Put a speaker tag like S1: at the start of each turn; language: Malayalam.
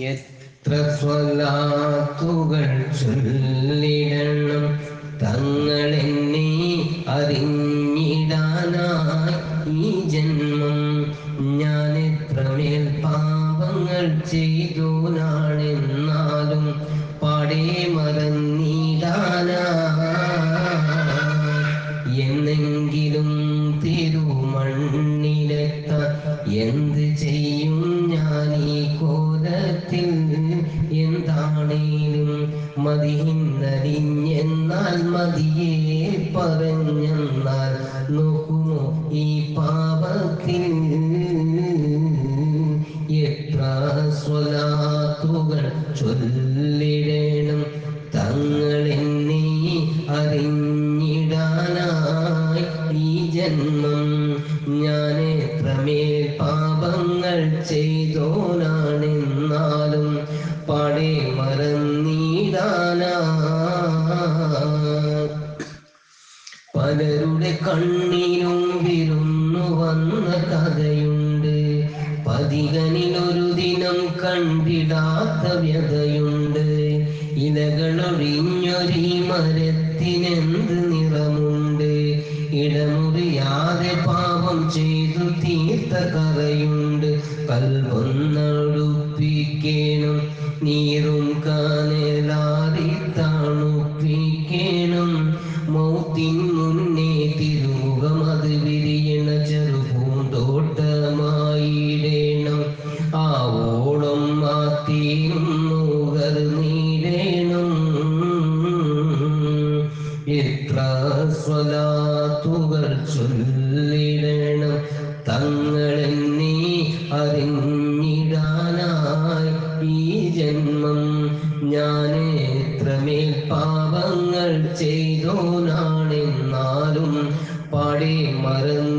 S1: എത്ര സ്വലാത്തുകൾ ചൊല്ലിടണം. തങ്ങളെന്നെ അറിഞ്ഞിടാനായി ഈ ജന്മം. ഞാൻ എത്രമേൽ പാപങ്ങൾ ചെയ്തു നാണെന്നാലും പാടേ മറന്നിടാനാ എന്നെങ്കിലും എന്ത് ചെയ്യും ഞാനീ ഈ കോലത്തിൽ എന്താണേലും മതിഹിന്നറിഞ്ഞെന്നാൽ മതിയെ പറഞ്ഞെന്നാൽ നോക്കുമോ ഈ പാപത്തിൽ എത്ര സ്വലാത്തുകൾ ചൊല്ലിടണം ജന്മം ഞാൻ എത്രമേൽ പാപങ്ങൾ ചെയ്തോനാണെന്നാലും പാടെ മറന്നീടാന. പലരുടെ കണ്ണിനും വിരുന്നു വന്ന കഥയുണ്ട്. പതികനിൽ ഒരു ദിനം കണ്ടിടാത്ത വ്യതയുണ്ട്. ഇലകളൊഴിഞ്ഞൊരീ മരത്തിനെന്ത് നിറമുണ്ട് ഇടമുറിയാതെ പാപം ചെയ്തു തീർത്ത കറയുണ്ട് കൽവൊന്നടുപ്പിക്കേണം നീറും കാനലാറി താണുപ്പിക്കേണം മൗത്തിൻ മുന്നേ തിരുമുഖം അത് വിരിയണ ചെറുപൂന്തോട്ടമായിടേണം ആ ഓളം മാത്തിയും നുകർന്നിടേണം എത്ര സ്വലാത്തുകൾ ചൊല്ലിടണം തങ്ങളെന്നെ അറിഞ്ഞിടാനായി ഈ ജന്മം ഞാൻ എത്രമേൽ പാപങ്ങൾ ചെയ്തോനാണെന്നാലും പാടെ മറന്നു